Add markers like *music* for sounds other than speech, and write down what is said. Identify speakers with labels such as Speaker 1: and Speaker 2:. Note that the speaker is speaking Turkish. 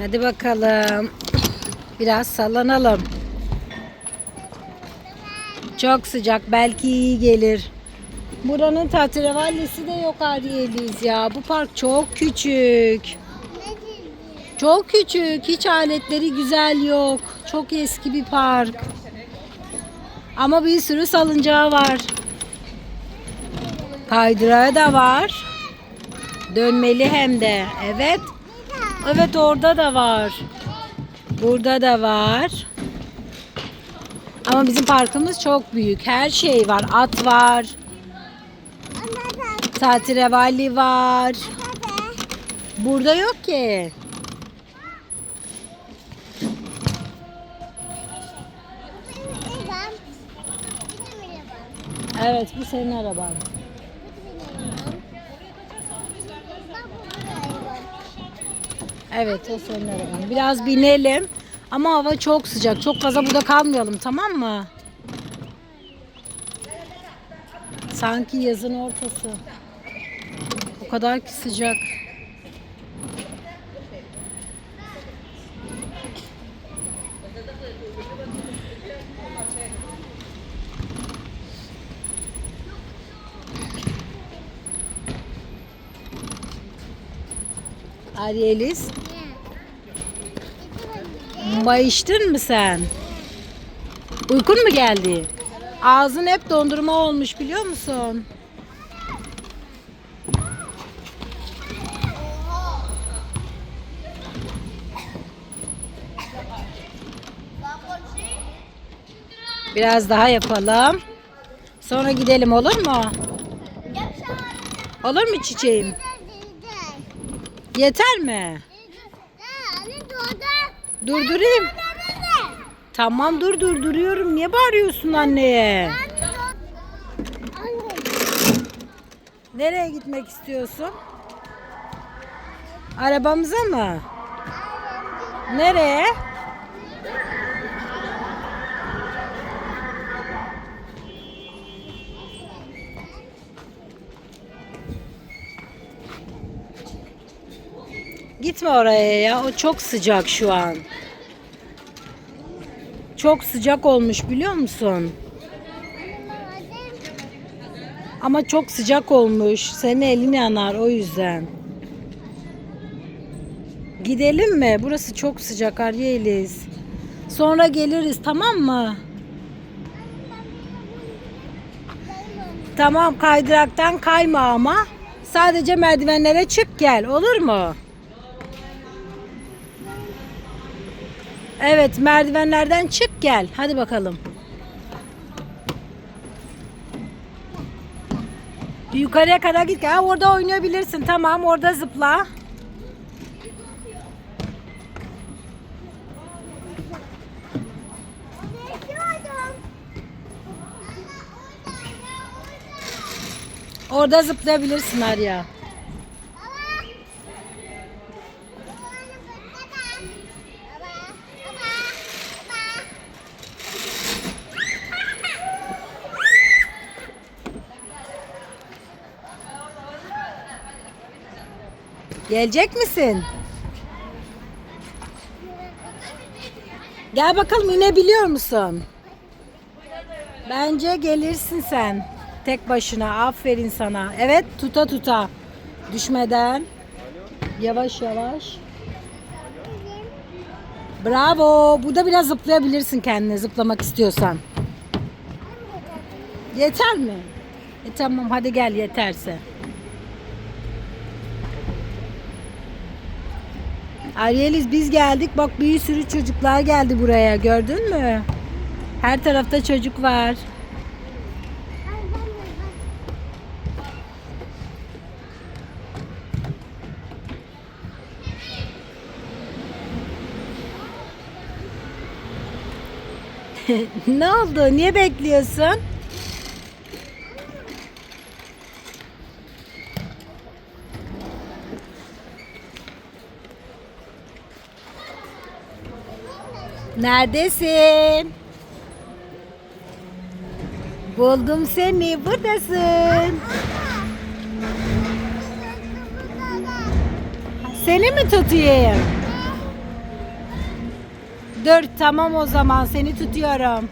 Speaker 1: Hadi bakalım. Biraz sallanalım. Çok sıcak. Belki iyi gelir. Buranın tatrevallisi de yok Ariyeliz ya. Bu park çok küçük. Çok küçük. Hiç aletleri güzel yok. Çok eski bir park. Ama bir sürü salıncağı var. Kaydırağı da var. Dönmeli hem de. Evet. Evet orada da var. Burada da var. Ama bizim parkımız çok büyük. Her şey var. At var. Tatirevali var. Burada yok ki. Evet bu senin araban. Evet o senin araban. Biraz binelim. Ama hava çok sıcak. Çok fazla burada kalmayalım tamam mı? Sanki yazın ortası. O kadar ki sıcak. Arielis, mayıştın mı sen? Uykun mu geldi? Ağzın hep dondurma olmuş biliyor musun? Biraz daha yapalım. Sonra gidelim olur mu? Olur mu çiçeğim? Yeter mi? Durdurayım. Tamam dur durduruyorum. Niye bağırıyorsun anneye? Nereye gitmek istiyorsun? Arabamıza mı? Nereye? Gitme oraya ya. O çok sıcak şu an. Çok sıcak olmuş biliyor musun? Ama çok sıcak olmuş. Senin elin yanar o yüzden. Gidelim mi? Burası çok sıcak Aryeliz. Sonra geliriz tamam mı? Tamam kaydıraktan kayma ama. Sadece merdivenlere çık gel olur mu? Evet merdivenlerden çık gel. Hadi bakalım. Yukarıya kadar git. Ha, orada oynayabilirsin. Tamam orada zıpla. Orada zıplayabilirsin Arya. Gelecek misin? Gel bakalım inebiliyor musun? Bence gelirsin sen. Tek başına. Aferin sana. Evet tuta tuta. Düşmeden. Yavaş yavaş. Bravo. Burada biraz zıplayabilirsin kendine zıplamak istiyorsan. Yeter mi? E tamam hadi gel yeterse. Aryeliz biz geldik. Bak bir sürü çocuklar geldi buraya. Gördün mü? Her tarafta çocuk var. *laughs* ne oldu? Niye bekliyorsun? Neredesin? Buldum seni. Buradasın. Seni mi tutayım? Dur tamam o zaman seni tutuyorum.